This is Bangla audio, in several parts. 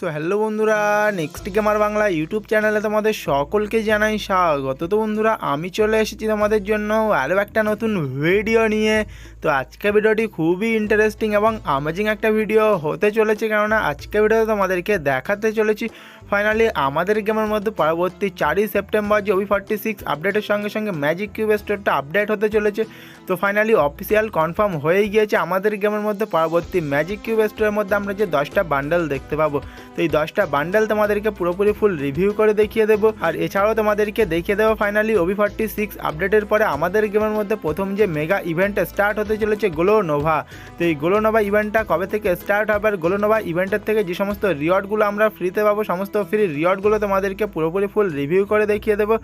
সো হ্যালো বন্ধুরা নেক্সট গেমার বাংলা ইউটিউব চ্যানেলে তোমাদের সকলকে জানাই স্বাগত। তো বন্ধুরা, আমি চলে এসেছি তোমাদের জন্য আরও একটা নতুন ভিডিও নিয়ে। তো আজকের ভিডিওটি খুবই ইন্টারেস্টিং এবং আমেজিং একটা ভিডিও হতে চলেছে কেননা আজকের ভিডিওতে তোমাদেরকে দেখাতে চলেছি ফাইনালি আমাদের গেমের মধ্যে পরবর্তী চারই সেপ্টেম্বর যে ওই ফর্টি সিক্স আপডেটের সঙ্গে সঙ্গে ম্যাজিক কিউব স্টোরটা আপডেট হতে চলেছে। তো ফাইনালি অফিসিয়াল কনফার্ম হয়েই গিয়েছে আমাদের গেমের মধ্যে পরবর্তী ম্যাজিক কিউব স্টোরের মধ্যে আমরা যে দশটা বান্ডেল দেখতে পাবো। তো এই দশটা বান্ডেল তোমাদেরকে পুরোপুরি ফুল রিভিউ করে দেখিয়ে দেবো। আর এছাড়াও তোমাদেরকে দেখিয়ে দেবো ফাইনালি ওবি ফর্টি সিক্স আপডেটের পরে আমাদের গেমের মধ্যে প্রথম যে মেগা ইভেন্ট স্টার্ট হতে চলেছে গ্লো নোভা তো এই গ্লো নোভা ইভেন্টটা কবে থেকে স্টার্ট হবে? আর গ্লো নোভা ইভেন্টের থেকে যে সমস্ত রিওয়ার্ডগুলো আমরা ফ্রিতে পাবো, সমস্ত ফ্রি রিওয়ার্ডগুলো তোমাদেরকে পুরোপুরি ফুল রিভিউ করে দেখিয়ে দেবো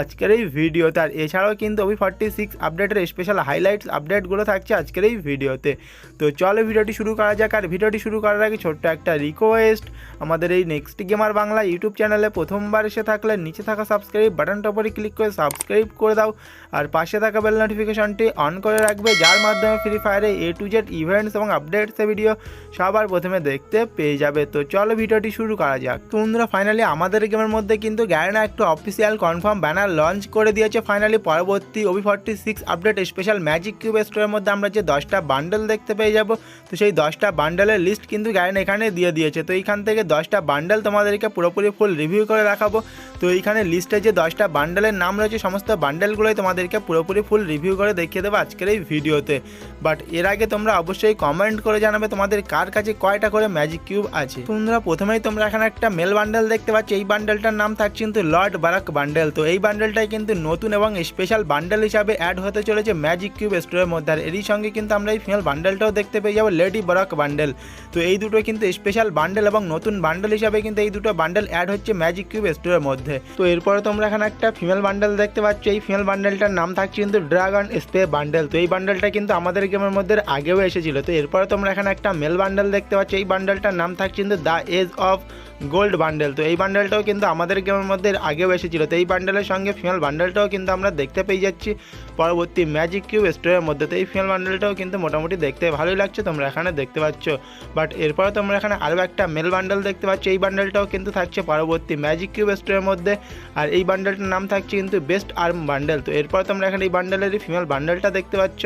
আজকের এই ভিডিওতে। আর এছাড়াও কিন্তু ওবি ফর্টি সিক্স আপডেটের স্পেশাল হাইলাইটস আপডেটগুলো থাকছে আজকের এই ভিডিওতে। তো চলো ভিডিওটি শুরু করা যাক, আর ভিডিওটি শুরু করার আগে ছোট্ট একটা রিকোয়েস্ট আমাদের এই নেক্সট গেমার বাংলা ইউটিউব চ্যানেলে প্রথমবার এসে থাকলে নিচে থাকা সাবস্ক্রাইব বাটনটা উপরে ক্লিক করে সাবস্ক্রাইব করে দাও, আর পাশে থাকা বেল নোটিফিকেশনটি অন করে রাখবে, যার মাধ্যমে ফ্রি ফায়ারে এ টু জেড ইভেন্টস এবং আপডেটসের ভিডিও সবার প্রথমে দেখতে পেয়ে যাবে। তো চলো ভিডিওটি শুরু করা যাক। তো বন্ধুরা ফাইনালি আমাদের গেমের মধ্যে কিন্তু গ্যারেনা একটু অফিসিয়াল কনফার্ম ব্যানার লঞ্চ করে দিয়েছে। ফাইনালি পরবর্তী OB forty six update special magic cube স্টোরের মধ্যে আমরা যে দশটা বান্ডেল দেখতে পেয়ে যাব, তো সেই দশটা বান্ডেলের লিস্ট কিন্তু গ্যারেনা এখানে দিয়ে দিয়েছে। তো এইখান থেকে দশটা বান্ডেল তোমাদেরকে পুরোপুরি ফুল রিভিউ করে রাখাবো তো এইখানে লিস্টে যে দশটা বান্ডেলের নাম রয়েছে, সমস্ত বান্ডেলগুলোই তোমাদেরকে পুরোপুরি ফুল রিভিউ করে দেখিয়ে দেবো আজকের এই ভিডিওতে বাট এর আগে তোমরা অবশ্যই কমেন্ট করে জানাবে তোমাদের কার কাছে কয়টা করে ম্যাজিক কিউব আছে। তোমরা প্রথমেই তোমরা এখানে একটা মেল বান্ডেল দেখতে পাচ্ছ। এই বান্ডেলটার নাম থাকছে কিন্তু লর্ড বারাক বান্ডেল তো এই বান্ডেলটাই কিন্তু নতুন এবং স্পেশাল বান্ডেল হিসাবে অ্যাড হতে চলেছে ম্যাজিক কিউব স্টোরের মধ্যে। আর এরই সঙ্গে কিন্তু আমরা এই ফিমেল বান্ডেলটাও দেখতে পেয়ে যাব লেডি বারাক বান্ডেল তো এই দুটো কিন্তু স্পেশাল বান্ডেল এবং নতুন বান্ডেল হিসাবে কিন্তু এই দুটো বান্ডেল অ্যাড হচ্ছে ম্যাজিক কিউব স্টোরের মধ্যে। তো এরপরে তোমরা এখানে একটা ফিমেল বান্ডেল দেখতে পাচ্ছ। এই ফিমেল বান্ডেলটার নাম থাকছে কিন্তু ড্রাগন স্পে বান্ডেল তো এই বান্ডেলটা কিন্তু আমাদের গেমের মধ্যে আগেও এসেছিল। তো এরপরে তোমরা এখানে একটা মেল বান্ডেল দেখতে পাচ্ছ। এই বান্ডেলটার নাম থাকছে কিন্তু the edge of gold bundle তো এই বান্ডেলটাও কিন্তু আমাদের গেমের মধ্যে আগেও এসেছিল। তো এই বান্ডেলের সঙ্গে ফিমেল বান্ডেলটাও কিন্তু আমরা দেখতে পেয়ে যাচ্ছি পরবর্তী ম্যাজিক কিউব স্টোরের মধ্যে। তো এই ফিমেল বান্ডেলটাও কিন্তু মোটামুটি দেখতে ভালোই লাগছে, তোমরা এখানে দেখতে পাচ্ছ। বাট এরপরে তোমরা এখানে আরও একটা মেল বান্ডেল দেখতে পাচ্ছ। এই বান্ডেলটাও কিন্তু থাকছে পরবর্তী ম্যাজিক কিউব স্টোরের মধ্যে। আর এই বান্ডেলটার নাম থাকছে কিন্তু বেস্ট আর্ম বান্ডেল তো এরপর তোমরা এখানে এই বান্ডেলেরই ফিমেল বান্ডেলটা দেখতে পাচ্ছ।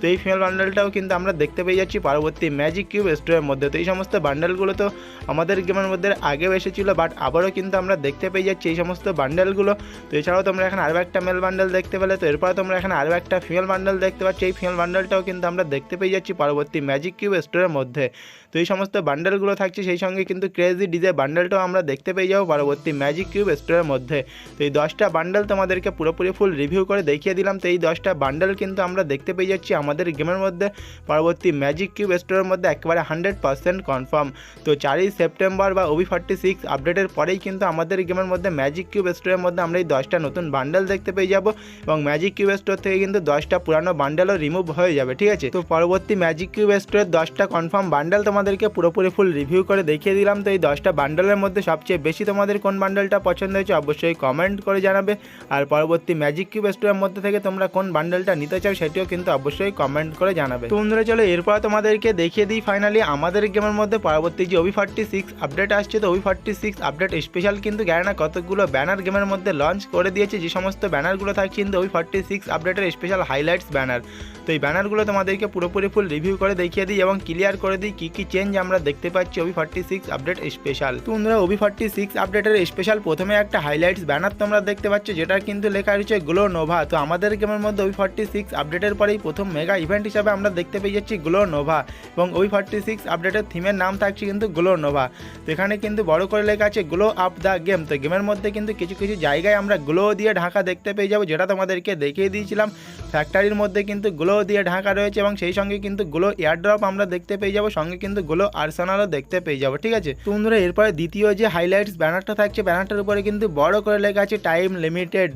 তো এই ফিমেল বান্ডেলটাও কিন্তু আমরা দেখতে পেয়ে যাচ্ছি পরবর্তী ম্যাজিক কিউব স্টোরের মধ্যে। তো এই সমস্ত বান্ডেলগুলো তো আমাদের গেমের মধ্যে আগেও এসেছিল বাট আবারও কিন্তু আমরা দেখতে পেয়ে যাচ্ছি এই সমস্ত বান্ডেলগুলো তো এছাড়াও তোমরা এখানে আরও একটা মেল বান্ডেল দেখতে পেলে, তো এরপরে তোমরা এখানে আরও একটা ফিমেল বান্ডেল দেখতে পাচ্ছ। এই ফিমেল বান্ডেলটাও কিন্তু আমরা দেখতে পেয়ে যাচ্ছি পরবর্তী ম্যাজিক কিউব স্টোরের মধ্যে। তো এই সমস্ত বান্ডেলগুলো থাকছে, সেই সঙ্গে কিন্তু ক্রেজি ডিজে বান্ডেলটাও আমরা দেখতে পেয়ে যাব পরবর্তী ম্যাজিক কিউব স্টোরের মধ্যে। তো এই দশটা বান্ডেল তোমাদেরকে পুরোপুরি ফুল রিভিউ করে দেখিয়ে দিলাম। তো এই দশটা বান্ডেল কিন্তু আমরা দেখতে পেয়ে যাচ্ছি আমাদের গেমের মধ্যে। পরবর্তী ম্যাজিক কিউব স্টোরের মধ্যে একেবারে হান্ড্রেড পার্সেন্ট কনফার্ম তো চারই সেপ্টেম্বর বা ওবি ফর্টি সিক্স আপডেটের পরেই কিন্তু আমাদের গেমের মধ্যে ম্যাজিক কিউব স্টোরের মধ্যে আমরা এই দশটা নতুন বান্ডেল দেখতে পেয়ে যাব এবং ম্যাজিক কিউব স্টোর থেকে কিন্তু দশটা পুরানো বান্ডেলও রিমুভ হয়ে যাবে, ঠিক আছে? তো পরবর্তী ম্যাজিক কিউব স্টোরের দশটা কনফার্ম বান্ডেল তোমাদেরকে পুরোপুরি ফুল রিভিউ করে দেখিয়ে দিলাম। তো এই দশটা বান্ডেলের মধ্যে সবচেয়ে বেশি তোমাদের কোন বান্ডেলটা পছন্দ হয়েছে অবশ্যই কমেন্ট করে জানাবে। আর পরবর্তী ম্যাজিক কিউব স্টোরের মধ্যে থেকে তোমরা কোন বান্ডেলটা নিতে চাও সেটিও কিন্তু অবশ্যই কমেন্ট করে জানাবে। তো বন্ধুরা, চলো এরপর তোমাদেরকে দেখিয়ে দিই ফাইনালি আমাদের গেমের মধ্যে পরবর্তী যে ওভি ফর্টি সিক্স আপডেট আসছে, তো OB forty six update special কিন্তু গ্যারানা কতগুলো ব্যানার গেমের মধ্যে লঞ্চ করে দিয়েছে। যে সমস্ত ব্যানারগুলো থাকছে কিন্তু ওই ফর্টি সিক্স আপডেটের স্পেশাল হাইলাইটস ব্যানার তো এই ব্যানারগুলো তোমাদেরকে পুরোপুরি ফুল রিভিউ করে দেখিয়ে দিই এবং ক্লিয়ার করে দিই কী কী চেঞ্জ আমরা দেখতে পাচ্ছি OB forty six update special তো বন্ধুরা ওবি ফর্টি সিক্স আপডেটের স্পেশাল প্রথমে একটা হাইলাইটস ব্যানার তোমরা দেখতে পাচ্ছ যেটা কিন্তু লেখা রয়েছে গ্লো নোভা তো আমাদের গেমের মধ্যে ওই ফর্টি সিক্স আপডেটের পরেই প্রথম মেগা ইভেন্ট হিসাবে আমরা দেখতে পেয়ে যাচ্ছি গ্লো নোভা এবং ওই ফর্টি সিক্স আপডেটের থিমের নাম থাকছে কিন্তু গ্লো নোভা তো এখানে কিন্তু বড় করে লেখা আছে গ্লো আপ দ্য গেম তো গেমের মধ্যে কিন্তু কিছু কিছু জায়গায় আমরা গ্লো দিয়ে ঢাকা দেখতে পেয়ে যাব, যেটা তোমাদেরকে দেখিয়ে দিয়েছিলাম। ফ্যাক্টরির মধ্যে কিন্তু গ্লো দিয়ে ঢাকা রয়েছে এবং সেই সঙ্গে কিন্তু গ্লো এয়ারড্রপ আমরা দেখতে পেয়ে যাব, সঙ্গে কিন্তু গ্লো আর্সেনালও দেখতে পেয়ে যাব, ঠিক আছে? তো বন্ধুরা, এরপরে দ্বিতীয় যে হাইলাইটস ব্যানারটা থাকছে, ব্যানারটার উপরে কিন্তু বড় করে লেখা আছে টাইম লিমিটেড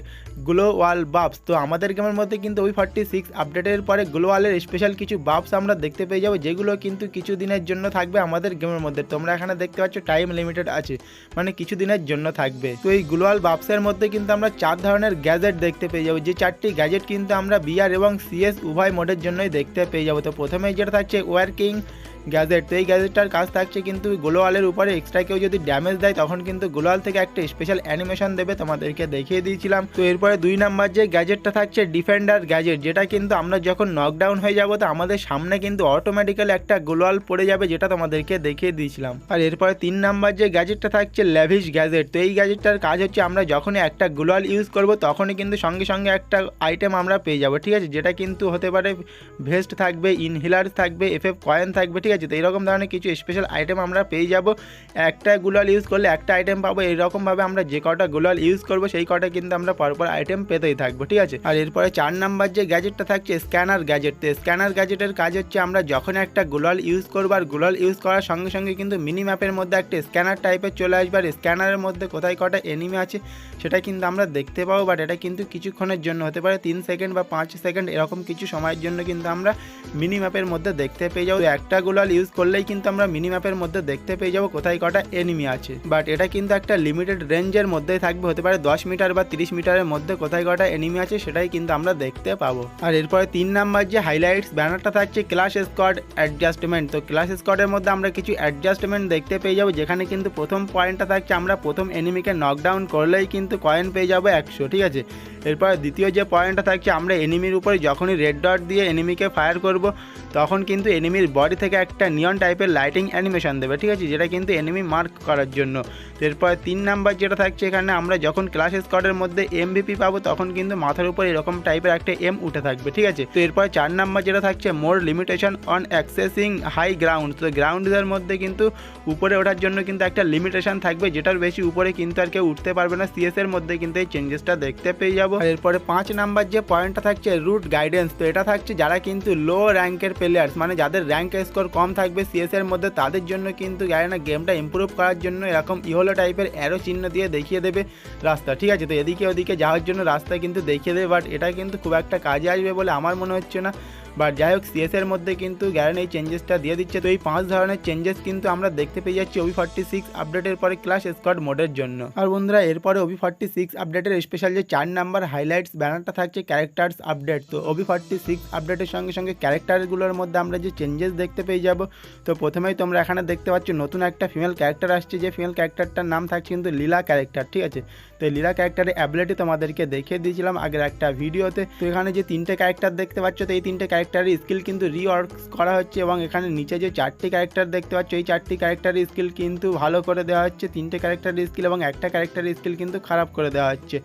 গ্লো ওয়াল বাপস তো আমাদের গেমের মধ্যে কিন্তু ওই ফর্টি সিক্স আপডেটের পরে গ্লোওয়ালের স্পেশাল কিছু বাপস আমরা দেখতে পেয়ে যাব, যেগুলো কিন্তু কিছু দিনের জন্য থাকবে আমাদের গেমের মধ্যে। তোমরা এখানে দেখতে পাচ্ছ টাইম লিমিটেড আছে মানে কিছু দিনের জন্য থাকবে। তো এই গ্লোয়াল বাপসের মধ্যে কিন্তু আমরা চার ধরনের গ্যাজেট দেখতে পেয়ে যাব, যে চারটি গ্যাজেট কিন্তু আমরা বিআর এবং সিএস উভয় মোডের জন্যই দেখতে পেয়ে যাব। তো প্রথমে যেটা থাকছে ওয়ার্কিং গ্যাজেট। তো এই গ্যাজেটটার কাজ থাকছে কিন্তু গ্লোয়ালের উপরে এক্সট্রা কেউ যদি ড্যামেজ দেয়, তখন কিন্তু গ্লোয়াল থেকে একটা স্পেশাল অ্যানিমেশন দেবে তোমাদেরকে দেখিয়ে দিয়েছিলাম। তো এরপরে দুই নাম্বার যে গ্যাজেটটা থাকছে ডিফেন্ডার গ্যাজেট, যেটা কিন্তু আমরা যখন নকডাউন হয়ে যাব, তো আমাদের সামনে কিন্তু অটোমেটিক্যালি একটা গ্লোয়াল পড়ে যাবে, যেটা তোমাদেরকে দেখিয়ে দিয়েছিলাম। আর এরপরে তিন নাম্বার যে গ্যাজেটটা থাকছে ল্যাভিশ গ্যাজেট। তো এই গ্যাজেটটার কাজ হচ্ছে আমরা যখনই একটা গ্লোয়াল ইউজ করব, তখনই কিন্তু সঙ্গে সঙ্গে একটা আইটেম আমরা পেয়ে যাব, ঠিক আছে? যেটা কিন্তু হতে পারে ভেস্ট থাকবে ইনহেলার থাকবে এফএফ কয়েন থাকবে, ঠিক আছে? তো এরকম ধরনের কিছু স্পেশাল আইটেম আমরা পেয়ে যাব। একটা গুলাল ইউজ করলে একটা আইটেম পাবো এইরকমভাবে আমরা যে কটা গুলাল ইউজ করব, সেই কটা কিন্তু আমরা পরপর আইটেম পেতেই থাকব, ঠিক আছে? আর এরপরে চার নাম্বার যে গ্যাজেটটা থাকছে স্ক্যানার গ্যাজেট তো স্ক্যানার গ্যাজেটের কাজ হচ্ছে আমরা যখন একটা গুলাল ইউজ করব, আর গুলাল ইউজ করার সঙ্গে সঙ্গে কিন্তু মিনি ম্যাপের মধ্যে একটা স্ক্যানার টাইপের চলে আসবে, আর স্ক্যানারের মধ্যে কোথায় কটা এনিমি আছে, সেটা কিন্তু আমরা দেখতে পাবো বাট এটা কিন্তু কিছুক্ষণের জন্য হতে পারে, তিন সেকেন্ড বা পাঁচ সেকেন্ড এরকম কিছু সময়ের জন্য কিন্তু আমরা মিনি ম্যাপের মধ্যে দেখতে পেয়ে যাব। একটা গুলাল ইউজ করলেই কিন্তু আমরা মিনি ম্যাপের মধ্যে দেখতে পেয়ে যাব কোথায় কটা এনিমি আছে। বাট এটা কিন্তু একটা লিমিটেড রেঞ্জের মধ্যেই থাকবে, হতে পারে দশ মিটার বা তিরিশ মিটারের মধ্যে কোথায় কটা এনিমি আছে সেটাই কিন্তু আমরা দেখতে পাবো। আর এরপরে তিন নাম্বার যে হাইলাইটস ব্যানারটা থাকছে ক্লাস স্কোয়াড অ্যাডজাস্টমেন্ট তো ক্লাস স্কোয়াডের মধ্যে আমরা কিছু অ্যাডজাস্টমেন্ট দেখতে পেয়ে যাব, যেখানে কিন্তু প্রথম পয়েন্টটা থাকছে আমরা প্রথম এনিমিকে নকডাউন করলেই কিন্তু কয়েন পেয়ে যাব একশো, ঠিক আছে? এরপরে দ্বিতীয় যে পয়েন্টটা থাকছে আমরা এনিমির উপরে যখনই রেড ডট দিয়ে এনিমিকে ফায়ার করব, তখন কিন্তু এনিমির বডি থেকে একটা নিয়ন টাইপের লাইটিং অ্যানিমেশন দেবে, ঠিক আছে? যেটা কিন্তু এনিমি মার্ক করার জন্য। এরপরে তিন নাম্বার যেটা থাকছে এখানে, আমরা যখন ক্লাস স্কোয়াডের মধ্যে এমভিপি পাবো, তখন কিন্তু মাথার উপর এরকম টাইপের একটা এম উঠে থাকবে, ঠিক আছে? তো এরপরে চার নাম্বার যেটা থাকছে more limitation on accessing high ground তো গ্রাউন্ডের মধ্যে কিন্তু উপরে ওঠার জন্য কিন্তু একটা লিমিটেশন থাকবে, যেটার বেশি উপরে কিন্তু আর কেউ উঠতে পারবে না। সিএস এর মধ্যে কিন্তু এই চেঞ্জেসটা দেখতে পেয়ে যাব। এরপরে পাঁচ নাম্বার যে পয়েন্টটা থাকছে রুট গাইডেন্স তো এটা থাকছে যারা কিন্তু লো র্যাঙ্কের প্লেয়ার্স মানে যাদের র্যাঙ্ক স্কোর কম থাকবে সিএসের মধ্যে, তাদের জন্য কিন্তু জানি না গেমটা ইম্প্রুভ করার জন্য এরকম ইহলো টাইপের অ্যারো চিহ্ন দিয়ে দেখিয়ে দেবে রাস্তা, ঠিক আছে? তো এদিকে ওদিকে যাওয়ার জন্য রাস্তা কিন্তু দেখিয়ে দেবে বাট এটা কিন্তু খুব একটা কাজে আসবে বলে আমার মনে হচ্ছে না। বাট যাই হোক সিএস এর মধ্যে কিন্তু গ্যারেন এই চেঞ্জেসটা দিয়ে দিচ্ছে। তো এই পাঁচ ধরনের চেঞ্জেস কিন্তু আমরা দেখতে পেয়ে যাচ্ছি ওবি ফর্টি সিক্স আপডেটের পরে ক্লাস স্কোয়াড মোডের জন্য। আর বন্ধুরা, এরপরে ওবি ফর্টি সিক্স আপডেটের স্পেশাল যে চার নাম্বার হাইলাইটস ব্যানারটা থাকছে ক্যারেক্টার্স আপডেট তো ওবি ফর্টি সিক্স আপডেটের সঙ্গে সঙ্গে ক্যারেক্টারগুলোর মধ্যে আমরা যে চেঞ্জেস দেখতে পেয়ে যাব, তো প্রথমেই তোমরা এখানে দেখতে পাচ্ছ নতুন একটা ফিমেল ক্যারেক্টার আসছে, যে ফিমেল ক্যারেক্টারটার নাম থাকছে কিন্তু লীলা ক্যারেক্টার ঠিক আছে? তো লীলা ক্যারেক্টারের অ্যাবিলিটি তোমাদেরকে দেখিয়ে দিয়েছিলাম আগের একটা ভিডিওতে। তো এখানে যে তিনটে ক্যারেক্টার দেখতে পাচ্ছ, তো এই তিনটে ক্যারেক্টারের স্কিল কিন্তু রিওয়ার্ক করা হচ্ছে এবং এখানে নিচে যে চারটি ক্যারেক্টার দেখতে পাচ্ছ, এই চারটি ক্যারেক্টারের স্কিল কিন্তু ভালো করে দেওয়া হচ্ছে। তিনটে ক্যারেক্টারের স্কিল এবং একটা ক্যারেক্টারের স্কিল কিন্তু খারাপ করে দেওয়া হচ্ছে।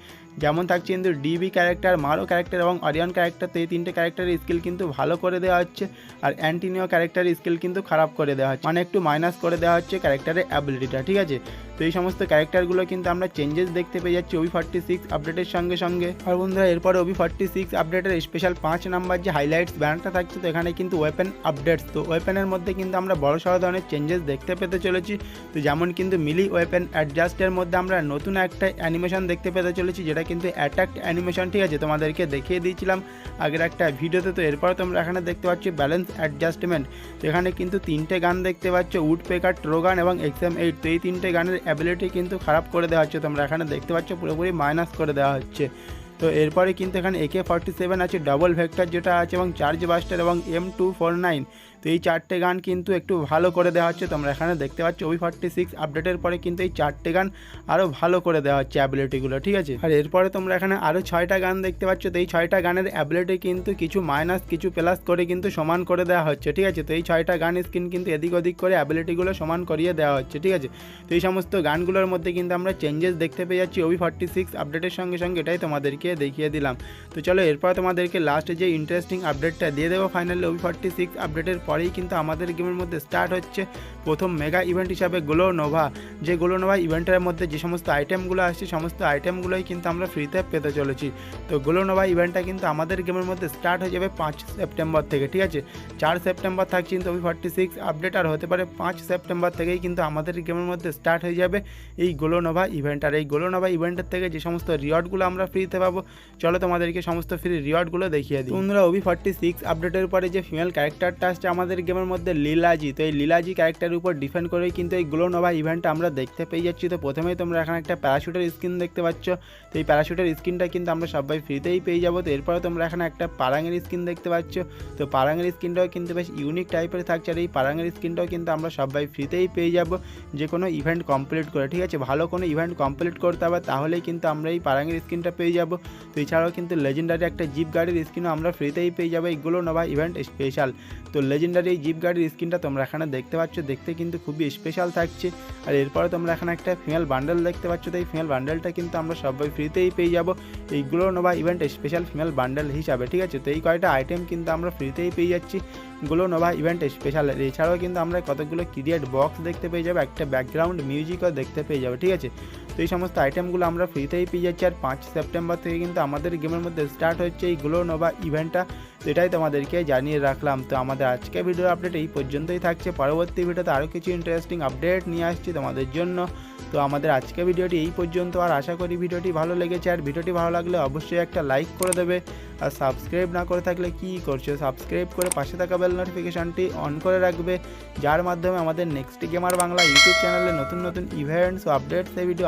যেমন থাকছে কিন্তু ডিবি ক্যারেক্টার মারো ক্যারেক্টার এবং অরিয়ন ক্যারেক্টার তো এই তিনটে ক্যারেক্টারের স্কিল কিন্তু ভালো করে দেওয়া হচ্ছে। আর অ্যান্টিনিও ক্যারেক্টারের স্কিল কিন্তু খারাপ করে দেওয়া হচ্ছে। মানে একটু মাইনাস করে দেওয়া হচ্ছে ক্যারেক্টারের অ্যাবিলিটিটা ঠিক আছে? তো এই সমস্ত ক্যারেক্টারগুলো কিন্তু আমরা চেঞ্জেস দেখতে পেয়ে যাচ্ছি ওবি ফর্টি সিক্স আপডেটের সঙ্গে সঙ্গে। আর বন্ধুরা, এরপরে ওবি ফর্টি সিক্স আপডেটের স্পেশাল পাঁচ নাম্বার যে হাইলাইটস ব্যানারটা থাকছে, তো এখানে কিন্তু ওয়েপেন আপডেটস তো ওয়েপেনের মধ্যে কিন্তু আমরা বড় সড়ো ধরনের চেঞ্জেস দেখতে পেতে চলেছি। তো যেমন কিন্তু মিলি ওয়েপেন অ্যাডজাস্টের মধ্যে আমরা নতুন একটা অ্যানিমেশন দেখতে পেতে চলেছি, যেটা কিন্তু অ্যাটাক অ্যানিমেশন ঠিক আছে? তোমাদেরকে দেখিয়ে দিয়েছিলাম আগের একটা ভিডিওতে তো এরপর তোমরা এখানে দেখতে পাচ্ছ ব্যালেন্স অ্যাডজাস্টমেন্ট তো এখানে কিন্তু তিনটে গান দেখতে পাচ্ছ উড পেকার ট্রোগান এবং এক্সাম এইট তো এই তিনটে গানের অ্যাবিলিটি কিন্তু খারাপ করে দেওয়া হচ্ছে। তোমরা এখানে দেখতে পাচ্ছ পুরোপুরি মাইনাস করে দেওয়া হচ্ছে। তো এরপরে কিন্তু এখানে একে ফর্টি সেভেন আছে ডবল ভেক্টর যেটা আছে এবং চার্জ বাস্টার এবং এম টু ফোর নাইন তো এই চারটে গান কিন্তু একটু ভালো করে দেওয়া হচ্ছে। তোমরা এখানে দেখতে পাচ্ছ ওই ফর্টি সিক্স আপডেটের পরে কিন্তু এই চারটে গান আরও ভালো করে দেওয়া হচ্ছে অ্যাবিলিটিগুলো ঠিক আছে? আর এরপরে তোমরা এখানে আরও ছয়টা গান দেখতে পাচ্ছ। তো এই ছয়টা গানের অ্যাবিলিটি কিন্তু কিছু মাইনাস কিছু প্লাস করে কিন্তু সমান করে দেওয়া হচ্ছে, ঠিক আছে? তো এই ছয়টা গান স্ক্রিন কিন্তু এদিক ওদিক করে অ্যাবিলিটিগুলো সমান করিয়ে দেওয়া হচ্ছে, ঠিক আছে? তো এই সমস্ত গানগুলোর মধ্যে কিন্তু আমরা চেঞ্জেস দেখতে পেয়ে যাচ্ছি। ওবি ফর্টি সিক্স আপডেটের সঙ্গে সঙ্গে এটাই তোমাদেরকে দেখিয়ে দিলাম। তো চলো এরপর তোমাদেরকে লাস্টে যে ইন্টারেস্টিং আপডেটটা দিয়ে দেবো ফাইনালি ওবি ফর্টি সিক্স আপডেটের পরেই কিন্তু আমাদের গেমের মধ্যে স্টার্ট হচ্ছে প্রথম মেগা ইভেন্ট হিসাবে গ্লো নোভা যে গ্লো নোভা ইভেন্টের মধ্যে যে সমস্ত আইটেমগুলো আসছে, সমস্ত আইটেমগুলোই কিন্তু আমরা ফ্রিতে পেতে চলেছি। তো গ্লো নোভা ইভেন্টটা কিন্তু আমাদের গেমের মধ্যে স্টার্ট হয়ে যাবে পাঁচ সেপ্টেম্বর থেকে, ঠিক আছে? চার সেপ্টেম্বর থাকছে কিন্তু ওই ফর্টি সিক্স আপডেট আর হতে পারে পাঁচ সেপ্টেম্বর থেকেই কিন্তু আমাদের গেমের মধ্যে স্টার্ট হয়ে যাবে এই গ্লো নোভা ইভেন্ট আর এই গ্লো নোভা ইভেন্টের থেকে যে সমস্ত রিওয়ার্ডগুলো আমরা ফ্রিতে পাবো, চলো তোমাদেরকে সমস্ত ফ্রি রিওয়ার্ডগুলো দেখিয়ে দিই। বন্ধুরা ওবি ফর্টি সিক্স আপডেটের পরে যে ফিমেল ক্যারেক্টারটা আসছে আমাদের গেমের মধ্যে লীলাজি। তো এই লীলাজি ক্যারেক্টারের উপর ডিপেন্ড করেই কিন্তু এই গ্লো নোভা ইভেন্টটা আমরা দেখতে পেয়ে যাচ্ছি। তো প্রথমেই তোমরা এখানে একটা প্যারাশুটের স্কিন দেখতে পাচ্ছ। তো এই প্যারাশুটের স্কিনটা কিন্তু আমরা সবাই ফ্রিতেই পেয়ে যাব। তো এরপরে তোমরা এখানে একটা পারাঙের স্কিন দেখতে পাচ্ছ। তো পারাঙের স্কিনটাও কিন্তু বেশ ইউনিক টাইপের থাকছে। আর এই পারাঙের স্কিনটাও কিন্তু আমরা সবাই ফ্রিতেই পেয়ে যাব। যে কোনো ইভেন্ট কমপ্লিট করে, ঠিক আছে? ভালো কোনো ইভেন্ট কমপ্লিট করতে হবে, তাহলেই কিন্তু আমরা এই পারাঙের স্কিনটা পেয়ে যাব। তো এছাড়াও কিন্তু লেজেন্ডারি একটা জিপ গাড়ির স্কিনও আমরা ফ্রিতেই পেয়ে যাব এইগুলো নোভা ইভেন্ট স্পেশাল তো লেজেন্ডারি এই জিপ গাড়ির স্ক্রিনটা তোমরা এখানে দেখতে পাচ্ছ। দেখতে কিন্তু খুবই স্পেশাল থাকছে। আর এরপরে তোমরা এখানে একটা ফিমেল বান্ডেল দেখতে পাচ্ছ। তো এই ফিমেল বান্ডেলটা কিন্তু আমরা সবাই ফ্রিতেই পেয়ে যাব। এইগুলো nova event special female bundle হিসাবে, ঠিক আছে? তো এই কয়টা আইটেম কিন্তু আমরা ফ্রিতেই পেয়ে যাচ্ছি। গুলো নোভা ইভেন্ট স্পেশাল এছাড়াও কিন্তু আমরা কতগুলো ক্রিয়েট বক্স দেখতে পেয়ে যাব। একটা ব্যাকগ্রাউন্ড মিউজিকও দেখতে পেয়ে যাব, ঠিক আছে? তো এই সমস্ত আইটেমগুলো আমরা ফ্রিতেই পেয়ে যাচ্ছি। আর পাঁচ সেপ্টেম্বর থেকে কিন্তু আমাদের গেমের মধ্যে স্টার্ট হচ্ছে এই গ্লো নোভা ইভেন্টটা তো এটাই তোমাদেরকে জানিয়ে রাখলাম। তো আমাদের আজকে ভিডিও আপডেট এই পর্যন্তই থাকছে। পরবর্তী ভিডিওতে আরও কিছু ইন্টারেস্টিং আপডেট নিয়ে আসছি তোমাদের জন্য। তো আমাদের আজকে ভিডিওটি এই পর্যন্ত। আর আশা করি ভিডিওটি ভালো লেগেছে। আর ভিডিওটি ভালো লাগলে অবশ্যই একটা লাইক করে দেবে। আর সাবস্ক্রাইব না করে থাকলে কি করছ? সাবস্ক্রাইব করে পাশে থাকা বেল নোটিফিকেশানটি অন করে রাখবে। যার মাধ্যমে আমাদের নেক্সট গেমার বাংলা ইউটিউব চ্যানেলে নতুন নতুন ইভেন্টস ও আপডেটস এই ভিডিও